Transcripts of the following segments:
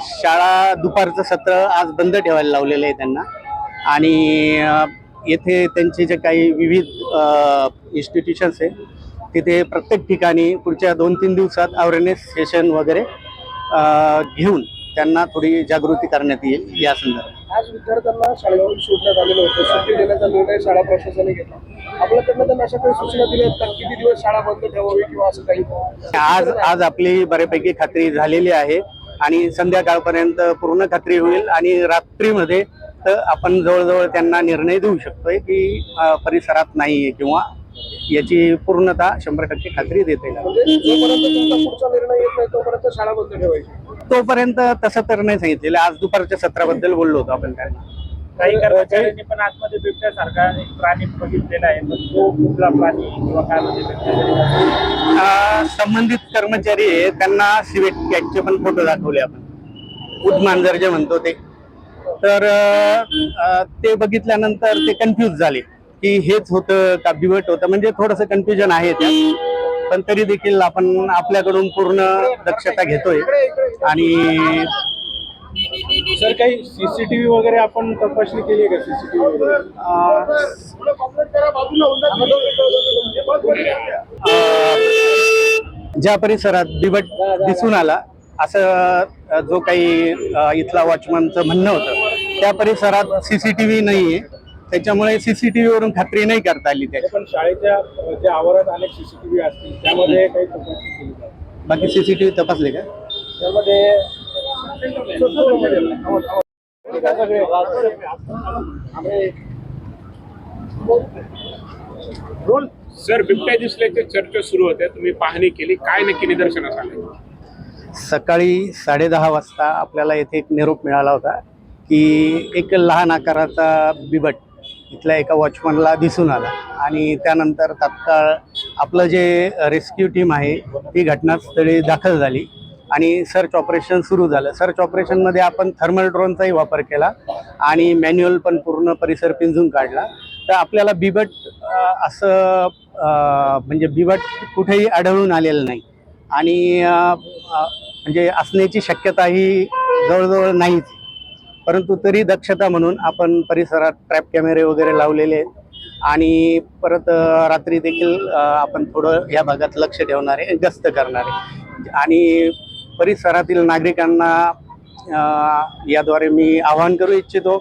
शाळा दुपारचं सत्र आज बंद ठेवायला लावलेलं आहे त्यांना. आणि येथे त्यांचे जे काही विविध इन्स्टिट्यूशन्स आहे तिथे प्रत्येक ठिकाणी पुढच्या दोन तीन दिवसात अवेअरनेस सेशन वगैरे घेऊन त्यांना थोडी जागृती करण्यात येईल या संदर्भात. आज विद्यार्थ्यांना शाळेवरून सोडण्यात आलेलं होतं. सुट्टी देण्याचा निर्णय शाळा प्रशासनाने घेतला. आपल्याकडनं त्यांना अशा काही सूचना दिल्या आहेत का? किती दिवस शाळा बंद ठेवावी किंवा असं काही? आज आज आपली बऱ्यापैकी खात्री झालेली आहे आणि संध्याकाळपर्यंत पूर्ण खात्री होईल आणि रात्रीमध्ये तर आपण जवळजवळ त्यांना निर्णय देऊ शकतोय की परिसरात परिसरात नाहीये किंवा याची पूर्णतः शंभर टक्के खात्री देता येईल म्हणजे तोपर्यंत शाळा बंद ठेवायची. तोपर्यंत तसं तर नाही सांगितलेलं. आज दुपारच्या सत्राबद्दल बोललो होतो आपण त्यांना. काही कर्मचाऱ्यांनी पण आतमध्ये बिबट्यासारखा एक प्राणी बघितलेला आहे पण तो कुठला प्राणी किंवा काय म्हणजे संबंधित कर्मचारी आहे त्यांना सिवेट कॅटचे पण फोटो दाखवले आपण. उद्मांजर जे म्हणतो ते. तर ते बघितल्यानंतर ते कन्फ्यूज झाले. की हेच होतं का बिवट होतं? म्हणजे थोडंसं कन्फ्युजन आहे त्यात. पण तरी देखील आपण आपल्याकडून पूर्ण दक्षता घेतोय. आणि सर काही सीसीटीव्ही वगैरे आपण तपासणी केली आहे का? सीसीटीव्ही ज्या परिसरात बिबट दिसून आला असं जो काही इथला वॉचमनचं म्हणणं होतं त्या परिसरात सीसीटीव्ही नाहीये. त्याच्यामुळे सीसीटीव्ही वरून खात्री नाही करता आली त्याची. पण शाळेच्या ज्या आवारात अनेक सीसीटीव्ही असतील त्यामध्ये काही तपासणी केली बाकी सीसीटीव्ही तपासले का? त्यामध्ये सर बिबट्या दिसल्याच्या चर्चा सुरू होत्या तुम्ही पाहणी केली. काय नक्की निदर्शनास आले सकाळी साडेदहा वाजता आपल्याला येथे एक निरोप मिळाला होता की एक लहान आकाराचा बिबट इथल्या एका वॉचमनला दिसून आला. आणि त्यानंतर तात्काळ आपलं जे रेस्क्यू टीम आहे ती घटनास्थळी दाखल झाली. आणि सर्च ऑपरेशन सुरू झालं. सर्च ऑपरेशनमध्ये आपण थर्मल ड्रोनचाही वापर केला आणि मॅन्युअल पण पूर्ण परिसर पिंजून काढला. तर आपल्याला बिबट असं म्हणजे बिबट कुठेही आढळून आलेलं नाही. आणि म्हणजे असण्याची शक्यताही जवळजवळ नाहीच परंतु तरी दक्षता म्हणून आपण परिसरात ट्रॅप कॅमेरे वगैरे लावलेले आहेत. आणि परत रात्री देखील आपण थोडं या भागात लक्ष ठेवणार आहे गस्त करणार आहे. आणि परिसरातील नागरिकांना याद्वारे मी आवाहन करू इच्छितो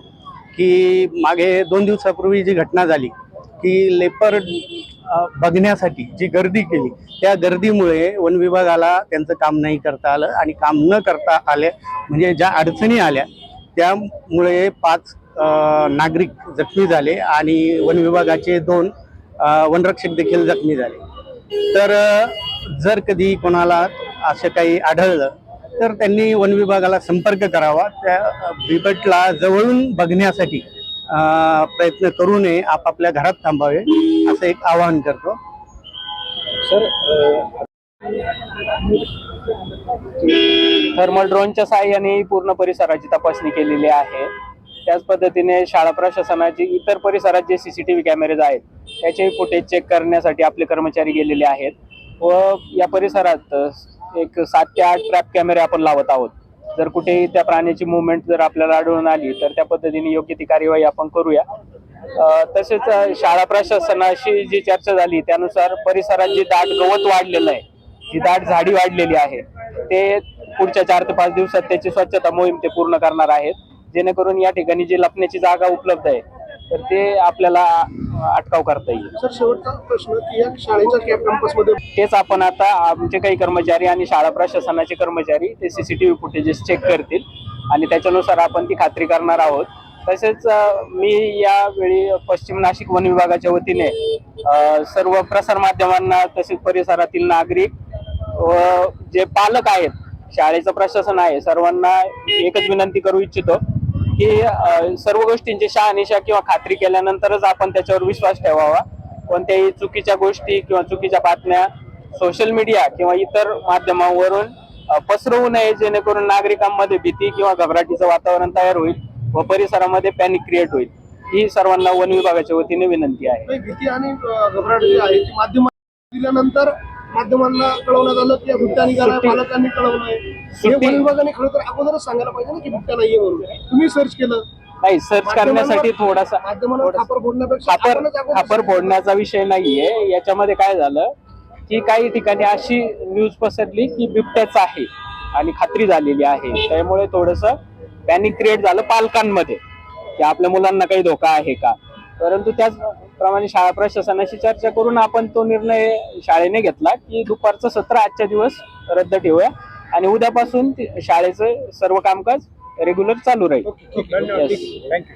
की मागे दोन दिवसापूर्वी जी घटना झाली की लेपर बघण्यासाठी जी गर्दी केली त्या गर्दीमुळे वन विभागाला त्यांचं काम नाही करता आलं आणि काम न करता आले म्हणजे ज्या अडचणी आल्या त्यामुळे पाच नागरिक जखमी झाले आणि वन विभागाचे दोन वनरक्षक देखील जखमी झाले. तर जर कधी कोणाला असं काही आढळलं तर त्यांनी वन विभागाला संपर्क करावा. त्या बिबटला जवळून बघण्यासाठी प्रयत्न करू नये आपापल्या घरात थांबावे असं एक आवाहन करतो. सर थर्मल ड्रोनच्या साहाय्याने पूर्ण परिसराची तपासणी केलेली आहे. त्याच पद्धतीने शाळा प्रशासनाचे इतर परिसरात जे व्ही कॅमेरेज आहेत त्याचेही फुटेज चेक करण्यासाठी आपले कर्मचारी गेलेले आहेत व या परिसरात एक सात ते आठ ट्रॅप कॅमेरे आपण लावत आहोत. जर कुठेही त्या प्राण्याची मुवमेंट जर आपल्याला आढळून आली तर त्या पद्धतीने योग्य ती कार्यवाही आपण करूया. तसेच शाळा प्रशासनाशी जी चर्चा झाली त्यानुसार परिसरात जे दाट गवत वाढलेलं आहे जी दाट झाडी वाढलेली आहे ते पुढच्या चार ते पाच दिवसात त्याची स्वच्छता मोहीम ते पूर्ण करणार आहेत. जेणेकरून या ठिकाणी जी लपण्याची जागा उपलब्ध आहे तर ते आपल्याला अटकाव करता येईल. सर शेवटचा प्रश्न की या शाळेच्या कॅम्प कॅम्पसमध्ये तेच आपण आता आमचे काही कर्मचारी आणि शाळा प्रशासनाचे कर्मचारी ते सीसीटीव्ही फुटेजेस चेक करतील आणि त्याच्यानुसार आपण ती खात्री करणार आहोत. तसेच मी यावेळी पश्चिम नाशिक वन विभागाच्या वतीने सर्व प्रसार माध्यमांना तसेच परिसरातील नागरिक व जे पालक आहेत शाळेचं प्रशासन आहे सर्वांना एकच विनंती करू इच्छितो की सर्व गोष्टींची शहानिशा किंवा खात्री केल्यानंतरच आपण त्याच्यावर विश्वास ठेवावा. कोणत्याही चुकीच्या गोष्टी किंवा चुकीच्या बातम्या सोशल मीडिया किंवा इतर माध्यमांवरून पसरवू नये जेणेकरून नागरिकांमध्ये भीती किंवा घबराटीचं वातावरण तयार होईल व परिसरामध्ये पॅनिक क्रिएट होईल. ही सर्वांना वन विभागाच्या वतीने विनंती आहे. भीती आणि घबराट जी आहे माध्यम दिल्यानंतर माध्यमांना कळवण्यात आलं की बिबट्या निघाला पालकांनी कळवलंय हे वन विभागाने खरं तर अगोदरच सांगायला पाहिजे ना की बिबट्या नाहीये म्हणून. तुम्ही सर्च केलं. नाही सर्च करण्यासाठी थोडासा खापर फोडण्यापेक्षा. फोडण्याचा विषय नाहीये. याच्यामध्ये काय झालं की काही ठिकाणी अशी न्यूज पसरली की बिबट्याच आहे आणि खात्री झालेली आहे. त्यामुळे थोडस पॅनिक क्रिएट झालं पालकांमध्ये की आपल्या मुलांना काही धोका आहे का? परंतु त्याचप्रमाणे शाळा प्रशासनाशी चर्चा करून आपण तो निर्णय शाळेने घेतला की दुपारचं सत्र आजच्या दिवस रद्द ठेवूया आणि उद्यापासून शाळेचं सर्व कामकाज रेग्युलर चालू राहील. थँक्यू